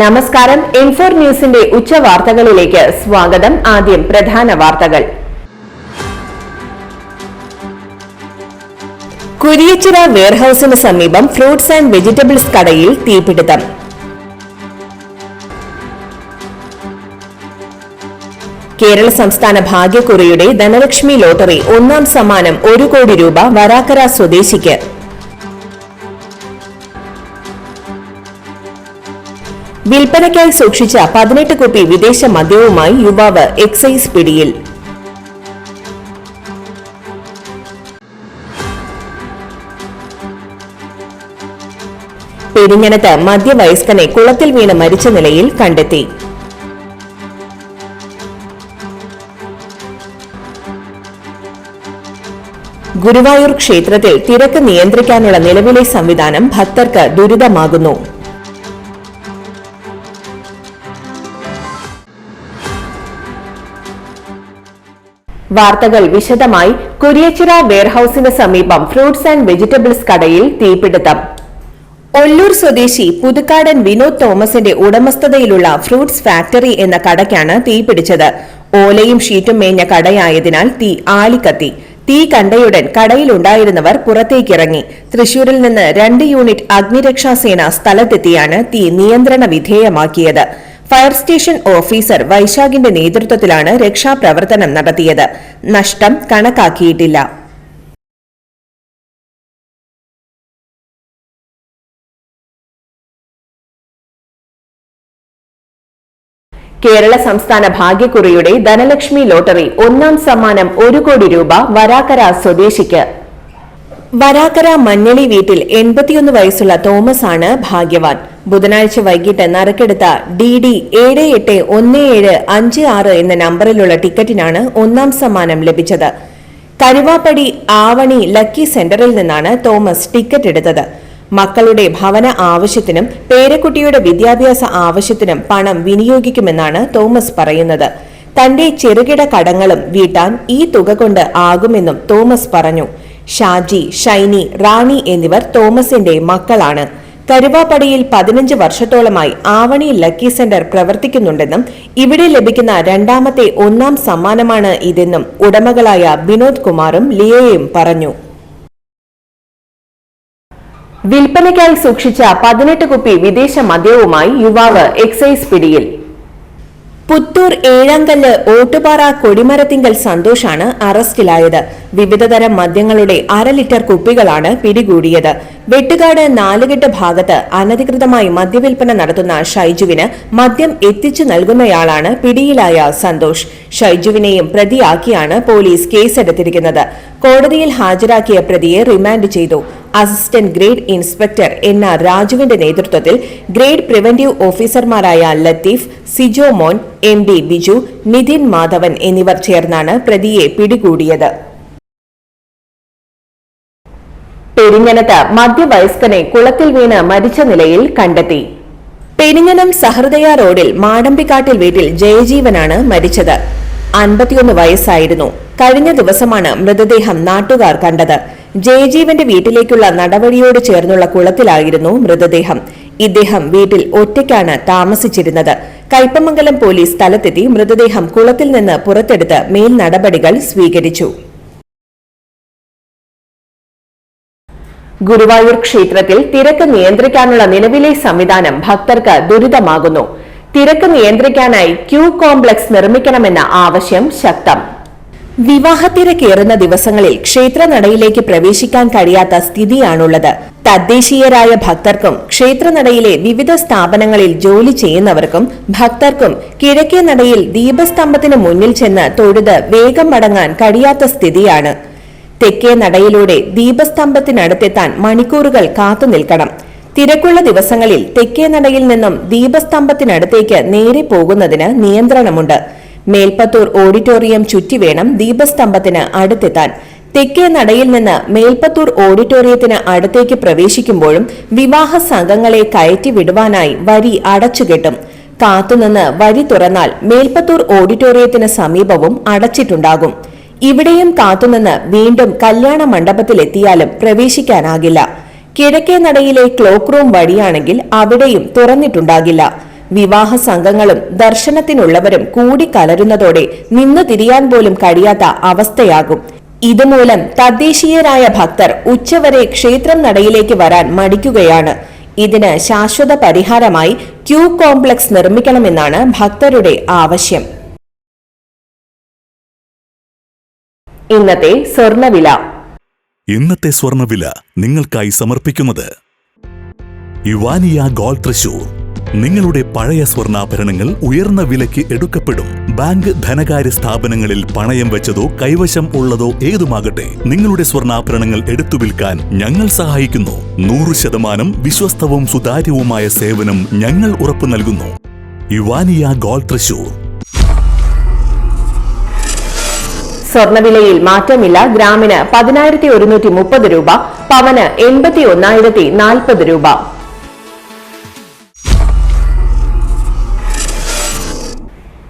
നമസ്കാരം. ഇൻഫോർ ന്യൂസിന്റെ ഉച്ച വാർത്തകളിലേക്ക് സ്വാഗതം. ആദ്യം പ്രധാന വാർത്തകൾ. കുരിയച്ചിറ വെയർഹൌസിന് സമീപം ഫ്രൂട്ട്സ് ആൻഡ് വെജിറ്റബിൾസ് കടയിൽ തീപിടുത്തം. കേരള സംസ്ഥാന ഭാഗ്യക്കുറിയുടെ ധനലക്ഷ്മി ലോട്ടറി ഒന്നാം സമ്മാനം ഒരു കോടി രൂപ വരാക്കര സ്വദേശിക്ക്. വിൽപ്പനയ്ക്കായി സൂക്ഷിച്ച പതിനെട്ട് കുപ്പി വിദേശ മദ്യവുമായി യുവാവ് എക്സൈസ് പിടിയിൽ. പെരിഞ്ഞനത്ത് മധ്യവയസ്കനെ കുളത്തിൽ വീണ് മരിച്ച നിലയിൽ കണ്ടെത്തി. ഗുരുവായൂർ ക്ഷേത്രത്തിൽ തിരക്ക് നിയന്ത്രിക്കാനുള്ള നിലവിലെ സംവിധാനം ഭക്തർക്ക് ദുരിതമാകുന്നു. വാർത്തകൾ വിശദമായി കുരിയച്ചിറ വെയർഹൌസിന് സമീപം ഫ്രൂട്ട്സ് ആൻഡ് വെജിറ്റബിൾസ് കടയിൽ തീപിടുത്തം. ഒല്ലൂർ സ്വദേശി പുതുക്കാടൻ വിനോദ് തോമസിന്റെ ഉടമസ്ഥതയിലുള്ള ഫ്രൂട്ട്സ് ഫാക്ടറി എന്ന കടയ്ക്കാണ് തീപിടിച്ചത്. ഓലയും ഷീറ്റും മേഞ്ഞ കടയായതിനാൽ തീ ആലിക്കത്തി തീ കണ്ടയുടൻ കടയിലുണ്ടായിരുന്നവർ പുറത്തേക്കിറങ്ങി. തൃശൂരിൽ നിന്ന് രണ്ട് യൂണിറ്റ് അഗ്നിരക്ഷാസേന സ്ഥലത്തെത്തിയാണ് തീ നിയന്ത്രണ വിധേയമാക്കിയത്. ഫയർ സ്റ്റേഷൻ ഓഫീസർ വൈശാഖിന്റെ നേതൃത്വത്തിലാണ് രക്ഷാപ്രവർത്തനം നടത്തിയത്. നഷ്ടം കണക്കാക്കിയിട്ടില്ല. കേരള സംസ്ഥാന ഭാഗ്യക്കുറിയുടെ ധനലക്ഷ്മി ലോട്ടറി ഒന്നാം സമ്മാനം ഒരു കോടി രൂപ വരാക്കര സ്വദേശിക്ക്. വരാക്കര മഞ്ഞളി വീട്ടിൽ എൺപത്തിയൊന്ന് വയസ്സുള്ള തോമസ് ആണ് ഭാഗ്യവാൻ. ബുധനാഴ്ച വൈകിട്ട് നറുക്കെടുത്ത ഡി ഡി ഏഴ് എട്ട് ഒന്ന് ഏഴ് അഞ്ച് ആറ് എന്ന നമ്പറിലുള്ള ടിക്കറ്റിനാണ് ഒന്നാം സമ്മാനം ലഭിച്ചത്. കരുവാപ്പടി ആവണി ലക്കി സെന്ററിൽ നിന്നാണ് തോമസ് ടിക്കറ്റ് എടുത്തത്. മക്കളുടെ ഭവന ആവശ്യത്തിനും പേരക്കുട്ടിയുടെ വിദ്യാഭ്യാസ ആവശ്യത്തിനും പണം വിനിയോഗിക്കുമെന്നാണ് തോമസ് പറയുന്നത്. തന്റെ ചെറുകിട കടങ്ങളും വീട്ടാൻ ഈ തുക കൊണ്ട് ആകുമെന്നും തോമസ് പറഞ്ഞു. ഷാജി ഷൈനി റാണി എന്നിവർ തോമസിന്റെ മക്കളാണ്. കരുവാപ്പടിയിൽ പതിനഞ്ച് വർഷത്തോളമായി ആവണി ലക്കി സെന്റർ പ്രവർത്തിക്കുന്നുണ്ടെന്നും ഇവിടെ ലഭിക്കുന്ന രണ്ടാമത്തെ ഒന്നാം സമ്മാനമാണ് ഇതെന്നും ഉടമകളായ വിനോദ് കുമാറും ലിയയും പറഞ്ഞു. വിൽപ്പനയ്ക്കായി സൂക്ഷിച്ച പതിനെട്ട് കുപ്പി വിദേശ മദ്യവുമായി യുവാവ് എക്സൈസ് പിടിയിൽ. പുത്തൂർ ഏഴാങ്കല്ല് ഓട്ടുപാറ കൊടിമരത്തിങ്കൽ സന്തോഷാണ് അറസ്റ്റിലായത്. വിവിധതരം മദ്യങ്ങളുടെ അര ലിറ്റർ കുപ്പികളാണ് പിടികൂടിയത്. വെട്ടുകാട് നാലുകെട്ട് ഭാഗത്ത് അനധികൃതമായി മദ്യവിൽപ്പന നടത്തുന്ന ഷൈജുവിന് മദ്യം എത്തിച്ചു നൽകുന്നയാളാണ് പിടിയിലായ സന്തോഷ്. ഷൈജുവിനെയും പ്രതിയാക്കിയാണ് പോലീസ് കേസെടുത്തിരിക്കുന്നത്. കോടതിയിൽ ഹാജരാക്കിയ പ്രതിയെ റിമാൻഡ് ചെയ്തു. Assistant grade inspector N R രാജുവിന്റെ നേതൃത്വത്തിൽ ഗ്രേഡ് പ്രിവന്റീവ് ഓഫീസർമാരായ ലത്തീഫ് സിജോ മോൻ എം ഡി ബിജു നിതിൻ മാധവൻ എന്നിവർ ചേർന്നാണ് പ്രതിയെ പിടികൂടിയത്. പെരിഞ്ഞനത്ത് മധ്യവയസ്കനെ കുളത്തിൽ വീണ് മരിച്ച നിലയിൽ കണ്ടെത്തി. പെരിഞ്ഞനം സഹൃദയ റോഡിൽ മാടമ്പിക്കാട്ടിൽ വീട്ടിൽ ജയജീവനാണ് മരിച്ചത്. അൻപത്തിയൊന്ന് വയസ്സായിരുന്നു. കഴിഞ്ഞ ദിവസമാണ് മൃതദേഹം നാട്ടുകാർ കണ്ടത്. ജയജീവന്റെ വീട്ടിലേക്കുള്ള നടവഴിയോട് ചേർന്നുള്ള കുളത്തിലായിരുന്നു മൃതദേഹം. ഇദ്ദേഹം വീട്ടിൽ ഒറ്റയ്ക്കാണ് താമസിച്ചിരുന്നത്. കൈപ്പമംഗലം പോലീസ് സ്ഥലത്തെത്തി മൃതദേഹം കുളത്തിൽ നിന്ന് പുറത്തെടുത്ത് മേൽ നടപടികൾ സ്വീകരിച്ചു. ഗുരുവായൂർ ക്ഷേത്രത്തിൽ തിരക്ക് നിയന്ത്രിക്കാനുള്ള നിലവിലെ സംവിധാനം ഭക്തർക്ക് ദുരിതമാകുന്നു. തിരക്ക് നിയന്ത്രിക്കാനായി ക്യൂ കോംപ്ലക്സ് നിർമ്മിക്കണമെന്ന ആവശ്യം ശക്തം. വിവാഹത്തിരക്കേറുന്ന ദിവസങ്ങളിൽ ക്ഷേത്രനടയിലേക്ക് പ്രവേശിക്കാൻ കഴിയാത്ത സ്ഥിതിയാണുള്ളത്. തദ്ദേശീയരായ ഭക്തർക്കും ക്ഷേത്രനടയിലെ വിവിധ സ്ഥാപനങ്ങളിൽ ജോലി ചെയ്യുന്നവർക്കും ഭക്തർക്കും കിഴക്കേ നടയിൽ ദീപസ്തംഭത്തിന് മുന്നിൽ ചെന്ന് തൊഴുത് വേഗം മടങ്ങാൻ കഴിയാത്ത സ്ഥിതിയാണ്. തെക്കേ നടയിലൂടെ ദീപസ്തംഭത്തിനടുത്തെത്താൻ മണിക്കൂറുകൾ കാത്തു നിൽക്കണം. തിരക്കുള്ള ദിവസങ്ങളിൽ തെക്കേ നടയിൽ നിന്നും ദീപസ്തംഭത്തിനടുത്തേക്ക് നേരെ പോകുന്നതിന് നിയന്ത്രണമുണ്ട്. മേൽപ്പത്തൂർ ഓഡിറ്റോറിയം ചുറ്റിവേണം ദീപസ്തംഭത്തിന് അടുത്തെത്താൻ. തെക്കേ നടയിൽ നിന്ന് മേൽപ്പത്തൂർ ഓഡിറ്റോറിയത്തിന് അടുത്തേക്ക് പ്രവേശിക്കുമ്പോഴും വിവാഹ സംഘങ്ങളെ കയറ്റി വിടുവാനായി വരി അടച്ചുകെട്ടും. കാത്തുനിന്ന് വരി തുറന്നാൽ മേൽപ്പത്തൂർ ഓഡിറ്റോറിയത്തിന് സമീപവും അടച്ചിട്ടുണ്ടാകും. ഇവിടെയും കാത്തുനിന്ന് വീണ്ടും കല്യാണ മണ്ഡപത്തിലെത്തിയാലും പ്രവേശിക്കാനാകില്ല. കിഴക്കേ നടയിലെ ക്ലോക്ക് റൂം വഴിയാണെങ്കിൽ അവിടെയും തുറന്നിട്ടുണ്ടാകില്ല. വിവാഹ സംഘങ്ങളും ദർശനത്തിനുള്ളവരും കൂടി കലരുന്നതോടെ നിന്നു തിരിയാൻ പോലും കഴിയാത്ത അവസ്ഥയാകും. ഇതുമൂലം തദ്ദേശീയരായ ഭക്തർ ഉച്ചവരെ ക്ഷേത്രം നടയിലേക്ക് വരാൻ മടിക്കുകയാണ്. ഇതിന് ശാശ്വത പരിഹാരമായി ക്യൂ കോംപ്ലക്സ് നിർമ്മിക്കണമെന്നാണ് ഭക്തരുടെ ആവശ്യം. ഇന്നത്തെ സ്വർണവില. ഇന്നത്തെ സ്വർണവില നിങ്ങൾക്കായി സമർപ്പിക്കുന്നത് യുവാനിയ ഗോൾഡ് തൃശൂർ. നിങ്ങളുടെ പഴയ സ്വർണാഭരണങ്ങൾ ഉയർന്ന വിലയ്ക്ക് എടുക്കപ്പെടും. ബാങ്ക് ധനകാര്യ സ്ഥാപനങ്ങളിൽ പണയം വെച്ചതോ കൈവശം ഉള്ളതോ ഏതുമാകട്ടെ നിങ്ങളുടെ സ്വർണാഭരണങ്ങൾ എടുത്തു വിൽക്കാൻ ഞങ്ങൾ സഹായിക്കുന്നു. നൂറ് ശതമാനം വിശ്വസ്തവും സുതാര്യവുമായ സേവനം ഞങ്ങൾ ഉറപ്പു നൽകുന്നു. യുവാനിയ ഗോൾഡ് തൃശൂർ. സ്വർണവിലയിൽ മാറ്റമില്ല. ഗ്രാമിന് പതിനായിരത്തി ഒരുന്നൂറ്റി മുപ്പത് രൂപ പവന് എൺപത്തി ഒന്നായിരത്തി നാൽപ്പത് രൂപ.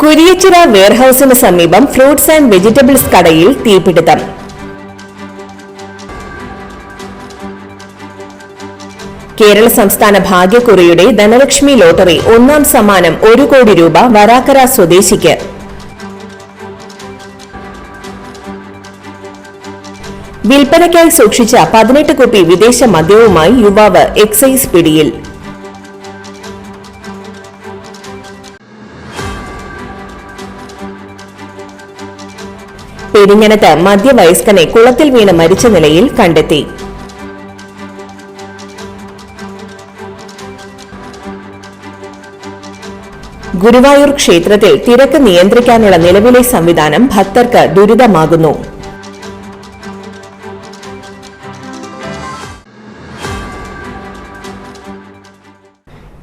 കുരിയച്ചിറ വെയർഹൌസിന് സമീപം ഫ്രൂട്ട്സ് ആൻഡ് വെജിറ്റബിൾസ് കടയിൽ തീപിടുത്തം. കേരള സംസ്ഥാന ഭാഗ്യക്കുറിയുടെ ധനലക്ഷ്മി ലോട്ടറി ഒന്നാം സമ്മാനം ഒരു കോടി രൂപ വരാക്കര സ്വദേശിക്ക്. വിൽപ്പനയ്ക്കായി സൂക്ഷിച്ച പതിനെട്ട് കുപ്പി വിദേശ മദ്യവുമായി യുവാവ് എക്സൈസ് പിടിയിൽ. പെരിഞ്ഞനത്ത് മധ്യവയസ്കനെ കുളത്തിൽ വീണ് മരിച്ച നിലയിൽ കണ്ടെത്തി. ഗുരുവായൂർ ക്ഷേത്രത്തിൽ തിരക്ക് നിയന്ത്രിക്കാനുള്ള നിലവിലെ സംവിധാനം ഭക്തർക്ക് ദുരിതമാകുന്നു.